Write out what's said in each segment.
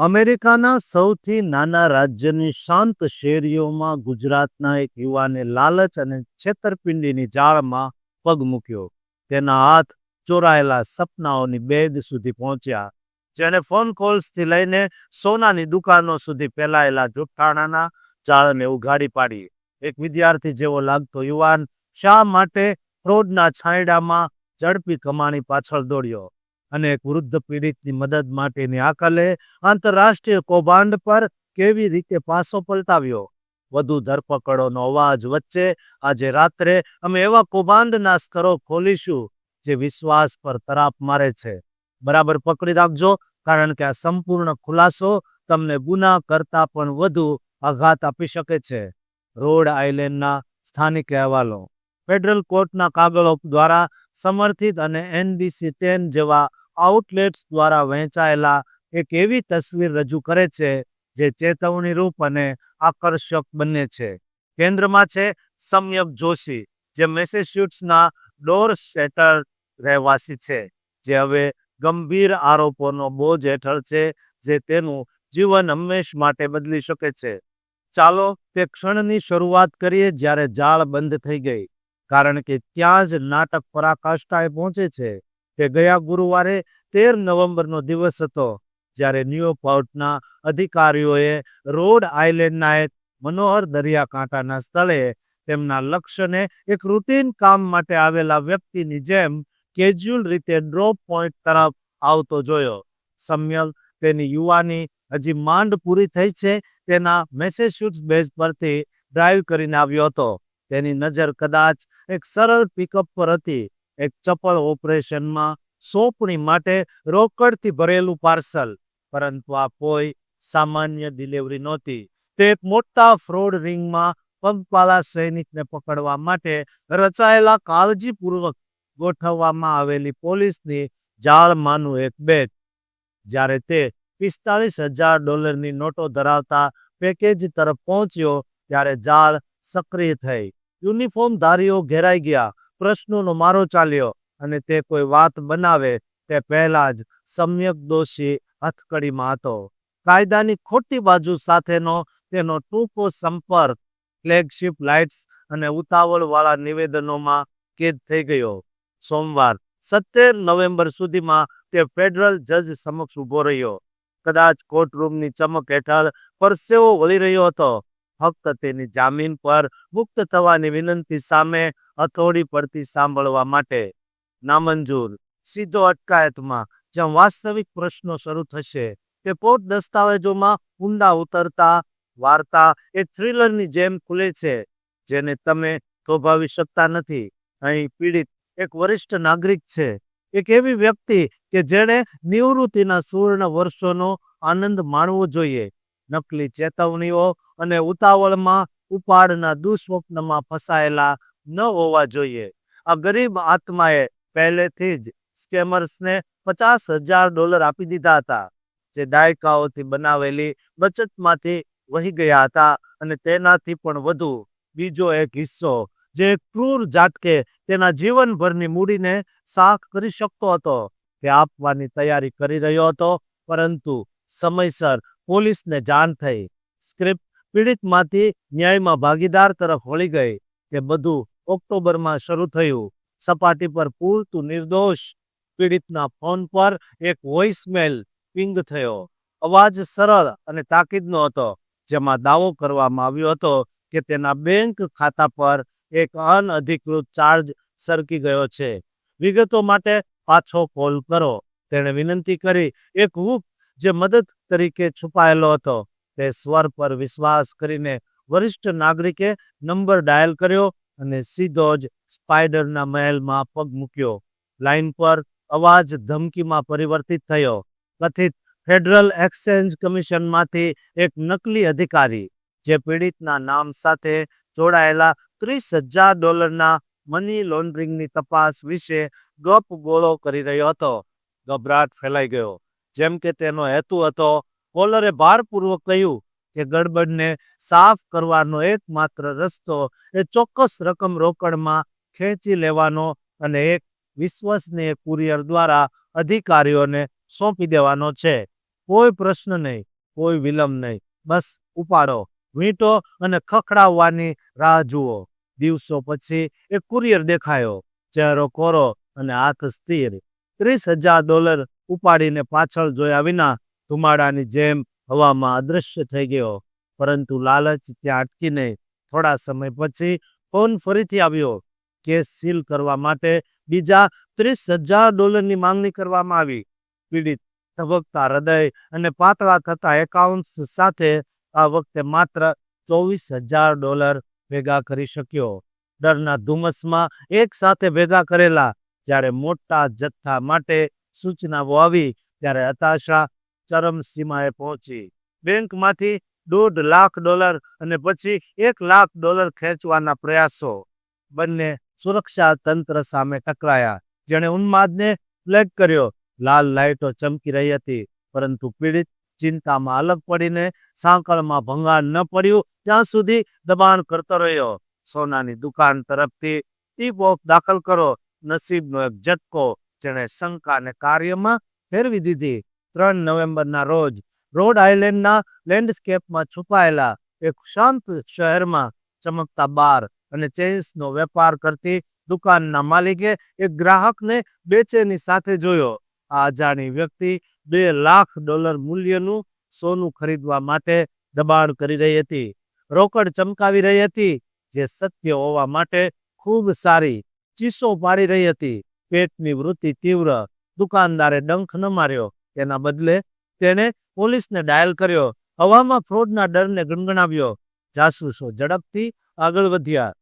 અમેરિકાના સૌથી નાના રાજ્યની શાંત શેરીઓમાં ગુજરાતના એક યુવાને લાલચ અને છેતરપિંડીની જાળમાં પગ મૂક્યો. તેના હાથ ચોરાયેલા સપનાઓની બેદ સુધી પહોંચ્યા. જેણે ફોન કોલ્સથી લઈને સોનાની દુકાનો સુધી ફેલાયેલા જુઠ્ઠાણાના જાળને ઉઘાડી પાડી. એક વિદ્યાર્થી જેવો લાગતો યુવાન શા માટે ફ્રોડના છાંયડામાં ઝડપી કમાણી પાછળ દોડ્યો? અને એક વૃદ્ધ પીડિતની મદદ માટેની આકલે આંતરરાષ્ટ્રીય કૌભાંડ પર કેવી રીતે પાસો પલટાવ્યો? વધુ ધરપકડોનો અવાજ વચ્ચે આજે રાત્રે અમે એવા કૌભાંડના સ્તરો ખોલીશું જે વિશ્વાસ પર તરાપ મારે છે. બરાબર પકડી રાખજો, કારણ કે આ સંપૂર્ણ ખુલાસો તમને ગુના કરતા પણ વધુ આઘાત આપી શકે છે. રોડ આઇલેન્ડના સ્થાનિક અહેવાલો. ફેડરલ કોર્ટના કાગળો દ્વારા સમર્થિત અને એનબીસી ટેન જેવા આઉટલેટ્સ દ્વારા વહેંચાયેલા એક એવી તસવીર રજૂ કરે છે, જે ચેતવણી રૂપ અને આકર્ષક બને છે. કેન્દ્રમાં છે સમ્યક જોશી, જે મેસેચ્યુટ્સના ડોર સેટર રહેવાસી છે, જે હવે ગંભીર આરોપોનો બોજ હેઠળ છે, જે તેનું જીવન હંમેશ માટે બદલી શકે છે. ચાલો તે ક્ષણની શરૂઆત કરીએ જ્યારે જાળ બંધ થઈ ગઈ. કારણ કે ત્યાં જ નાટક પરાકાષ્ઠાએ પહોંચે છે તે ગયા ગુરુવારે તેર નવેમ્બરનો દિવસ હતો, જ્યારે ન્યુપોર્ટના અધિકારીઓએ રોડ આઇલેન્ડના એક મનોહર દરિયાકાંઠાના સ્થળે તેમના લક્ષ્યને એક રૂટીન કામ માટે આવેલા વ્યક્તિની જેમ કેજ્યુઅલ રીતે ડ્રોપ પોઈન્ટ તરફ આવતો જોયો. સમ્યલ તેની યુવાની હજી માંડ પૂરી થઈ છે તેના મેસેચ્યુટ્સ બેઝ પરથી ડ્રાઈવ કરીને આવ્યો હતો. તેની નજર કદાચ એક સરળ પિકઅપ પર હતી. એક ચપળ ઓપરેશનમાં સોંપણી માટે રોકડથી ભરેલું પાર્સલ. પરંતુ આ કોઈ સામાન્ય ડિલિવરી નહોતી. તે એક મોટા ફ્રોડ રિંગમાં પંપવાલા સૈનિકને પકડવા માટે રચાયેલા કાળજીપૂર્વક ગોઠવવામાં આવેલી પોલીસની જાળમાંનું એક બેટ જ્યારે તે પિસ્તાળીસ હજાર ડોલરની નોટો ધરાવતા પેકેજ તરફ પહોંચ્યો, ત્યારે જાળ સક્રિય થઈ. યુનિફોર્મધારીઓ ઘેરાઈ ગયા, પ્રશ્નોનો મારો ચાલ્યો અને તે કોઈ વાત બનાવે તે પહેલા જ સમ્યક દોષી હથકડીમાં હતો. કાયદાની ખોટી બાજુ સાથેનો તેનો ટૂંકો સંપર્ક, ફ્લેગશિપ લાઇટ્સ અને ઉતાવળવાળા નિવેદનોમાં કેદ થઈ ગયો. સોમવાર, સત્તેર નવેમ્બર સુધીમાં તે ફેડરલ જજ સમક્ષ ઊભો રહ્યો. કદાચ કોર્ટરૂમની ચમક હેઠળ પરસેવો વળી રહ્યો હતો. ફક્ત તેની જામીન પર મુક્ત થવાની વિનંતી સામે હથોડી પડતી સાંભળવા માટે. નામંજૂર સીધો અટકાયતમાં. જ્યાં વાસ્તવિક પ્રશ્નો શરૂ થશે, તે પોર્ટ દસ્તાવેજોમાં ઊંડા ઉતરતા વાર્તા એ થ્રિલરની જેમ ખુલે છે, જેને તમે થોભાવી શકતા નથી. અહીં પીડિત એક વરિષ્ઠ નાગરિક છે. એક એવી વ્યક્તિ કે જેણે નિવૃત્તિના સુવર્ણ વર્ષોનો આનંદ માણવો જોઈએ. નકલી ચેતવણીઓ અને ઉતાવળમાં ઉપાડના દુસ્વપ્નમાં ફસાયેલા ન હોવા જોઈએ. આ ગરીબ આત્માએ પહેલેથી જ સ્કેમર્સને પચાસ હજાર ડોલર આપી દીધા હતા, જે દાયકાઓથી બનાવેલી બચતમાંથી વહી ગયા હતા અને તેનાથી પણ વધુ. બીજો એક હિસ્સો, જે ક્રૂર ઝાટકે તેના જીવનભરની મૂડીને સાખ કરી શકતો હતો, તે આપવાની તૈયારી કરી રહ્યો હતો, પરંતુ સમયસર પોલીસને જાણ થઈ. સ્ક્રિપ્ટ પીડિતમાંથી ન્યાયમાં ભાગીદાર તરફ વળી ગઈ તે બધું ઓક્ટોબરમાં શરૂ થયું. સપાટી પર પૂરતું નિર્દોષ પીડિતના ફોન પર એક વોઇસમેલ પિંગ થયો. અવાજ સરળ અને તાકીદનો હતો, જેમાં દાવો કરવામાં આવ્યો હતો કે તેના બેંક ખાતા પર એક અનઅધિકૃત ચાર્જ સરકી ગયો છે. વિગતો માટે પાછો કોલ કરો. તેણે વિનંતી કરી, એક હૂક જે મદદ તરીકે છુપાયેલો હતો. તે સ્વર પર વિશ્વાસ કરીને વરિષ્ઠ નાગરિકે નંબર ડાયલ કર્યો અને સીધો જ સ્પાઈડરના મહેલમાં પગ મૂક્યો. લાઈન પર અવાજ ધમકીમાં પરિવર્તિત થયો. કથિત ફેડરલ એક્સચેન્જ કમિશનમાંથી એક નકલી અધિકારી, જે પીડિતના નામ સાથે જોડાયેલા ત્રીસ હજાર ડોલરના મની લોન્ડરિંગની તપાસ વિશે ગપ ગોળો કરી રહ્યો હતો. ગભરાટ ફેલાઈ ગયો. જેમ કે તેનો હેતુ હતો કોલરે ભારપૂર્વક કહ્યું કે ગડબડને સાફ કરવાનો એકમાત્ર રસ્તો એ ચોક્કસ રકમ રોકડમાં ખેંચી લેવાનો અને એક વિશ્વસનીય કુરિયર દ્વારા અધિકારીઓને સોંપી દેવાનો છે. કોઈ પ્રશ્ન નહીં, કોઈ વિલંબ નહીં. બસ ઉપાડો, વીંટો અને ખખડાવવાની રાહ જુઓ. દિવસો પછી એ કુરિયર દેખાયો. ચહેરો કોરો અને હાથ સ્થિર. ત્રીસ હજાર ડોલર ઉપાડીને પાછળ જોયા વિના ધુમાડાની જેમ હવામાં અદૃશ્ય થઈ ગયો. પરંતુ લાલચ ત્યાં અટકીને થોડા સમય પછી ફોન ફરીથી આવ્યો. કેસ સીલ કરવા માટે બીજા ત્રીસ હજાર ડોલરની માંગણી કરવામાં આવી. પીડિત ધબકતા હૃદય અને પાતળા થતા એકાઉન્ટ્સ સાથે આ વખતે માત્ર ચોવીસ હજાર ડોલર ભેગા કરી શક્યો. ડરના ધુમ્મસમાં એક સાથે ભેગા કરેલા, જ્યારે મોટા જથ્થા માટે સૂચનાઓ આવી ત્યારે હતાશા ચરમસીમાએ પહોંચી. બેંકમાંથી દોઢ લાખ ડોલર અને પછી એક લાખ ડોલર ખેંચવાના પ્રયાસો બંને સુરક્ષા તંત્ર સામે ટકરાયા. જેણે ઉન્માદને ફ્લેગ કર્યો. લાલ લાઇટો ચમકી રહી હતી, પરંતુ પીડિત ચિંતામાં અલગ પડીને સાંકળમાં ભંગાણ ન પડ્યું. ત્યાં સુધી દબાણ કરતો રહ્યો. સોનાની દુકાન તરફથી ટીપ ઓફ દાખલ કરો. નસીબનો એક ઝટકો જેણે શંકાને કાર્યમાં ફેરવી દીધી. ત્રણ નવેમ્બરના રોજ રોડ આઇલેન્ડના લેન્ડસ્કેપમાં છુપાયેલા એક શાંત શહેરમાં ચમકતા બાર અને ચેઇન્સનો વેપાર કરતી દુકાનના માલિકે એક ગ્રાહકને બેચેની સાથે જોયો. આ અજાણી વ્યક્તિ બે લાખ ડોલર મૂલ્યનું સોનું ખરીદવા માટે દબાણ કરી રહી હતી. રોકડ ચમકાવી રહી હતી, જે સત્ય હોવા માટે ખૂબ સારી ચીસો પાડી રહી હતી. પેટની વૃત્તિ તીવ્ર, દુકાનદારે ડંખ ન માર્યો. તેના બદલે તેણે પોલીસને ડાયલ કર્યો. હવામાં ફ્રોડના ડરને ગણગણાવ્યો. જાસૂસો ઝડપથી આગળ વધ્યા.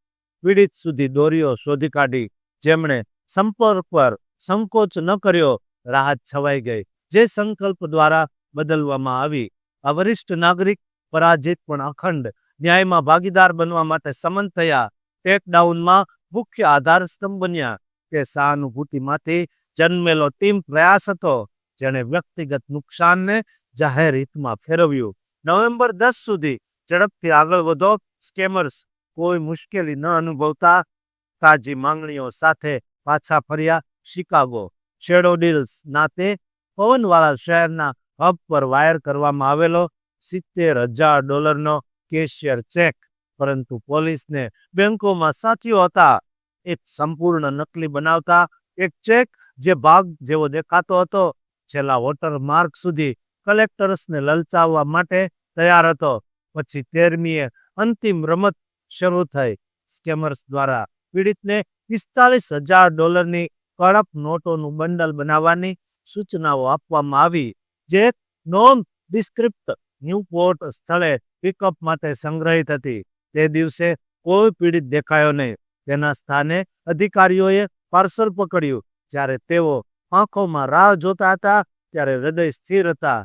પીડિત સુધી દોરીઓ શોધી કાઢી. જેમણે સંપર્ક પર સંકોચ ન કર્યો, રાહત છવાઈ ગઈ. જે સંકલ્પ દ્વારા બદલવામાં આવી. આ વરિષ્ઠ નાગરિક પરાજિત પણ અખંડ ન્યાયમાં ભાગીદાર બનવા માટે સમન થયા. ટેકડાઉનમાં મુખ્ય આધાર સ્તંભ બન્યા. તે સહાનુભૂતિમાંથી જન્મેલો ટીમ પ્રયાસ હતો, જેણે વ્યક્તિગત નુકસાનને જાહેર હિતમાં ફેરવ્યું. નવેમ્બર દસ સુધી ઝડપથી આગળ વધો. સ્કેમર્સ કોઈ મુશ્કેલી ન અનુભવતા તાજી માંગણીઓ સાથે પાછા ફર્યા. શિકાગો શેડો ડીલ્સ નાતે પવનવાળા શહેરના હબ પર વાયર કરવામાં આવેલો સિત્તેર હજાર ડોલરનો કેશિયર ચેક, પરંતુ પોલીસને બેંકોમાં સાથીઓ હતા. એક સંપૂર્ણ નકલી બનાવતા એક ચેક જે ભાગ જેવો દેખાતો હતો. છેલ્લા વોટરમાર્ક સુધી કલેક્ટર્સને લલચાવવા માટે તૈયાર હતો. પછી તેરમીએ અંતિમ રમત શરૂ થઈ. સ્કેમર્સ દ્વારા પીડિતને પિસ્તાલીસ હજાર ડોલરની કડક નોટોનું બંડલ બનાવવાની સૂચનાઓ આપવામાં આવી, જે નોન ડિસ્ક્રિપ્ટ ન્યૂપોર્ટ સ્થળે પિકઅપ માટે સંગ્રહિત હતી. તે દિવસે કોઈ પીડિત દેખાયો નહીં. તેના સ્થાને અધિકારીઓએ પાર્સલ પકડ્યું. જ્યારે તેઓ આંખોમાં રાહ જોતા હતા, ત્યારે હૃદય સ્થિર હતા.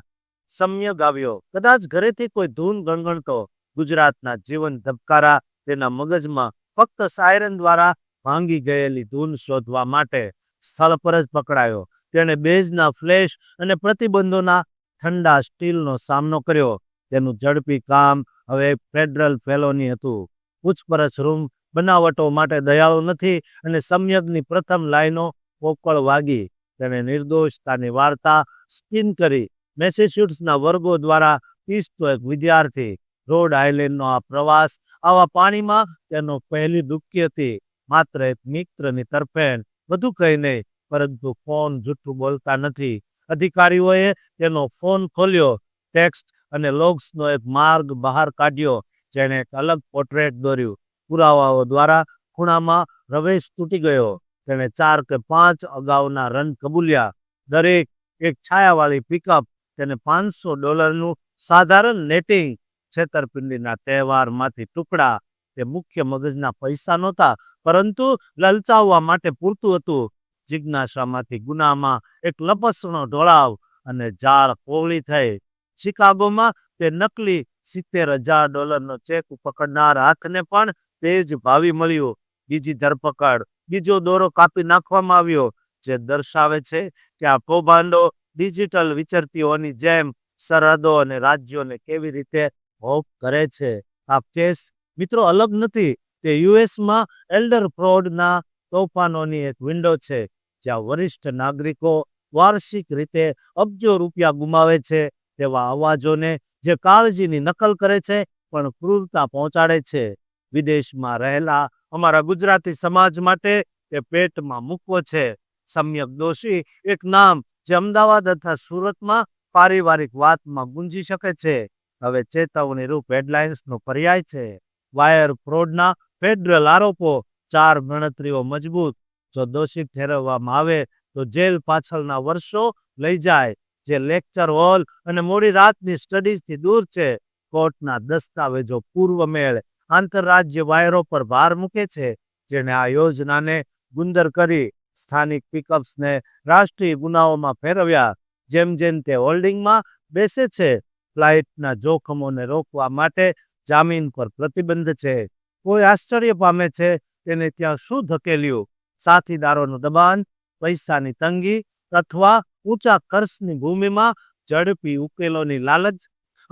સમ્યક આવ્યો કદાચ ઘરેથી કોઈ ધૂન ગણગણતો. ગુજરાતના જીવન ધબકારા તેના મગજમાં ફક્ત સાયરન દ્વારા ભાંગી ગયેલી ધૂન શોધવા માટે સ્થળ પર જ પકડાયો. તેણે બેઝના ફ્લેશ અને પ્રતિબંધોના ઠંડા સ્ટીલનો સામનો કર્યો. તેનું ઝડપી કામ હવે ફેડરલ ફેલોની હતું. પૂછપરછ રૂમ બનાવટો માટે દયાળુ નથી અને સમ્યગની પ્રથમ લાઈનો પોકળ વાગી. તેણે નિર્દોષતાની વાર્તા સ્પિન કરી. મેસેચ્યુટ્સના વર્ગો દ્વારા પીસતો એક વિદ્યાર્થી. રોડ આઇલેન્ડનો આ પ્રવાસ આવા પાણીમાં તેનો પહેલી ડૂબકી હતી. માત્ર એક મિત્રની તરફેણ. બધું કંઈ નહીં, પરંતુ ફોન જૂઠું બોલતા નથી. અધિકારીઓએ તેનો ફોન ખોલ્યો, ટેક્સ્ટ અને લોગ્સનો એક માર્ગ બહાર કાઢ્યો, જેણે એક અલગ પોર્ટ્રેટ દોર્યું. પુરાવાઓ દ્વારા ખૂણામાં રવેશ તૂટી ગયો. તેણે ચાર કે પાંચ અગાઉના રન કબૂલ્યા. દરેક એક છાયાવાળી પિકઅપ તેને પાંચસો ડોલરનું સાધારણ નેટિંગ છેતરપિંડીના તહેવારમાંથી ટુકડા. તે મુખ્ય મગજના પૈસા નહોતા, પરંતુ લલચાવવા માટે પૂરતું હતું. જિજ્ઞાસામાંથી ગુનામાં એક લપસણો ઢોળાવ અને જાળ કોવળી થઈ. શિકાગોમાં તે નકલી સિત્તેર હજાર ડોલરનો ચેક પકડનાર હાથને પણ તેજ ભાવી મળ્યો. બીજી ધરપકડ. બીજો દોરો કાપી નાખવામાં આવ્યો, જે દર્શાવે છે કે આ કૌભાંડો ડિજિટલ વિચરતીઓની જેમ સરહદો અને રાજ્યોને કેવી રીતે હોપ કરે છે. આ કેસ, મિત્રો, અલગ નથી. તે યુએસમાં એલ્ડર ફ્રોડના તોફાનોની એક વિન્ડો છે, જ્યાં વરિષ્ઠ નાગરિકો વાર્ષિક રીતે અબજો રૂપિયા ગુમાવે છે. તેવા અવાજોને જે કાળજીની નકલ કરે છે, પણ ક્રૂરતા પહોંચાડે છે. વિદેશમાં રહેલા અમારા ગુજરાતી સમાજ માટે તે પેટમાં મૂકવો છે. સમ્યક દોશી એક નામ જે અમદાવાદ અથવા સુરતમાં પારિવારિક વાતમાં ગુંજી શકે છે. હવે ચેતવણી રૂપ હેડલાઇન્સનો પર્યાય છે. વાયર ફ્રોડના ફેડરલ આરોપો ચાર ગણતરીઓ મજબૂત. જો દોષિત ઠેરવવામાં આવે તો જેલ પાછળના વર્ષો લઈ જાય. જે લેક્ચર હોલ અને મોડી રાતની સ્ટડીઝથી દૂર છે, કોર્ટના દસ્તાવેજો પૂર્વ મેળ આંતરરાજ્ય વાયરો પર ભાર મૂકે છે, જેણે આ યોજનાને ગુંદર કરી સ્થાનિક પિકઅપ્સને રાષ્ટ્રીય ગુનાઓમાં ફેરવ્યા. જેમ જેમ તે હોલ્ડિંગમાં બેસે છે, ફ્લાઇટના જોખમોને રોકવા માટે જામીન પર પ્રતિબંધ છે. કોઈ આશ્ચર્ય પામે છે, તેને ત્યાં શું ધકેલ્યું? સાથીદારોનું દબાણ, પૈસાની તંગી અથવા ઊંચા ખર્ચની ભૂમિમાં ઝડપી ઉકેલોની લાલચ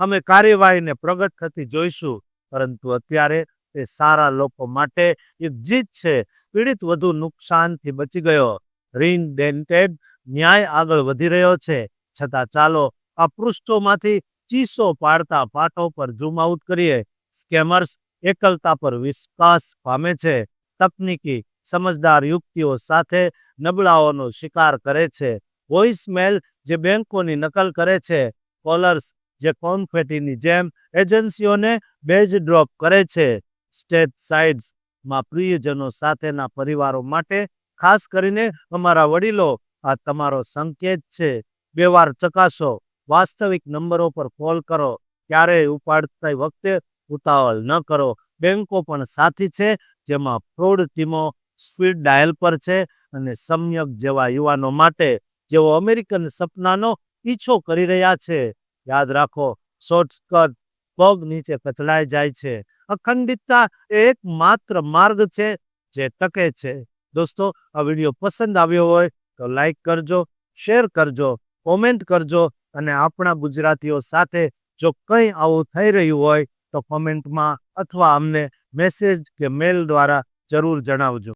અમે કાર્યવાહીને પ્રગટ થતી જોઈશું. પરંતુ અત્યારે તે સારા લોકો માટે એક જીત છે. પીડિત વધુ નુકસાનથી બચી ગયો. રીઇન્ડેન્ટેડ ન્યાય આગળ વધી રહ્યો છે. છતાં ચાલો, આ પૃષ્ઠોમાંથી ચીસો પાડતા પાઠો પર ઝૂમ આઉટ કરીએ. સ્કેમર્સ એકલતા પર વિશ્વાસ પામે છે. તકનીકી સમજદાર યુક્તિઓ સાથે નબળાઓનો શિકાર કરે છે. વોઇસમેલ જે બેંકોની નકલ કરે છે કોલર્સ જે કોન્ફેટીની જેમ એજન્સીઓને બેજ ડ્રોપ કરે છે. સ્ટેટ સાઇડ્સમાં પ્રિયજનો સાથેના પરિવારો માટે ખાસ કરીને અમારા વડીલો, આ તમારો સંકેત છે. બે વાર ચકાસો, વાસ્તવિક નંબરો પર કોલ કરો. ક્યારેય ઉપાડતી વખતે ઉતાવળ ન કરો. બેંકો પણ સાથી છે, જેમાં ફ્રોડ ટીમો સ્પીડ ડાયલ પર છે અને સમ્યક જેવા યુવાનો માટે જેઓ અમેરિકન સપનાનો પીછો કરી રહ્યા છે. યાદ રાખો શોર્ટકટ પગ નીચે કચડાઈ જાય છે. અખંડિતતા એ એક માર્ગ છે જે ટકે છે. દોસ્તો, આ વીડિયો પસંદ આવ્યો હોય તો લાઈક કરજો, શેર કરજો, કોમેન્ટ કરજો અને આપણા ગુજરાતીઓ સાથે જો કંઈ આવું થઈ રહ્યું હોય તો કોમેન્ટમાં અથવા અમને મેસેજ કે મેલ દ્વારા જરૂર જણાવજો.